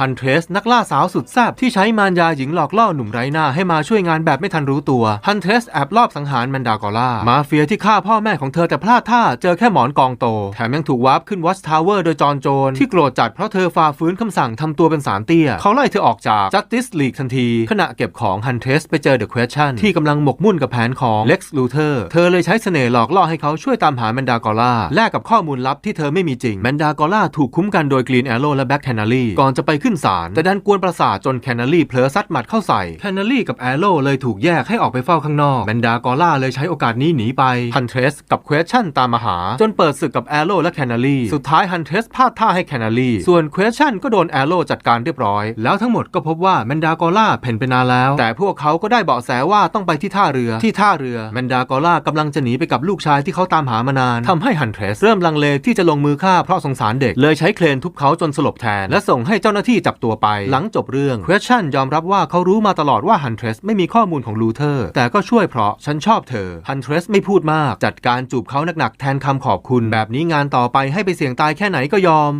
ฮันเทรสนักล่าสาวสุดแซ่บที่ใช้มารยาหญิงหลอกล่อหนุ่มไร้หน้าให้มาช่วยงานแบบไม่ทันรู้ตัวฮันเทรสแอบลอบสังหารแมนดากอล่ามาเฟียที่ฆ่าพ่อแม่ของเธอแต่พลาดท่าเจอแค่หมอนกองโต แถมยังถูกวาร์ปขึ้นวอชทาวเวอร์โดยจอห์นโจนที่โกรธจัดเพราะเธอฝ่าฝืนคำสั่งทำตัวเป็นสารเตี้ย เขาไล่เธอออกจาก Justice League ทันที ขณะเก็บของฮันเทรสไปเจอ The Question ที่กำลังหมกมุ่นกับแผนของ Lex Luthor เธอเลยใช้เสน่ห์หลอกล่อให้เขาช่วยตามหาแมนดากอล่าแลกกับข้อมูลลับที่เธอไม่มีจริงแมนดากอล่าถูกคุ้มกันโดย Green Arrow และ Black Canary ก่อนจะไปขึ้นศาลแต่ดันกวนประสาทจน Canary เผลอซัดหมัดเข้าใส่ Canary กับ Arrow เลยถูกแยกให้ออกไปเฝ้าข้างนอกแมนดากอล่าเลยใช้โอกาสนี้หนีไปฮันเทรสกับ Question ตามมาหา จนเปิดศึกกับ Arrow และ Canary สุดท้ายฮันเทรสพลาดท่าให้ Canary ส่วน Question ก็โดน Arrow จัดการเรียบร้อย แล้วทั้งหมดก็พบว่าแมนดากอล่าเพ่นไปนานแล้ว แต่พวกเขาก็ได้เบาะแสว่าต้องไปที่ท่าเรือที่ท่าเรือแมนดากอล่ากำลังจะหนีไปกับลูกชายที่เขาตามหามานานทำให้ฮันเทรสเริ่มลังเลที่จะลงมือฆ่าเพราะสงสารเด็กเลยใช้เครนทุบเขาจนสลบแทนและส่งให้เจ้าหน้าที่จับตัวไป หลังจบเรื่อง Question ยอมรับว่าเขารู้มาตลอดว่าฮันเทรสไม่มีข้อมูลของลูเทอร์ แต่ก็ช่วยเพราะฉันชอบเธอฮันเทรสไม่พูดมาก จัดการจูบเขาหนักๆแทนคำขอบคุณ แบบนี้งานต่อไปให้ไปเสี่ยงตายแค่ไหนก็ยอม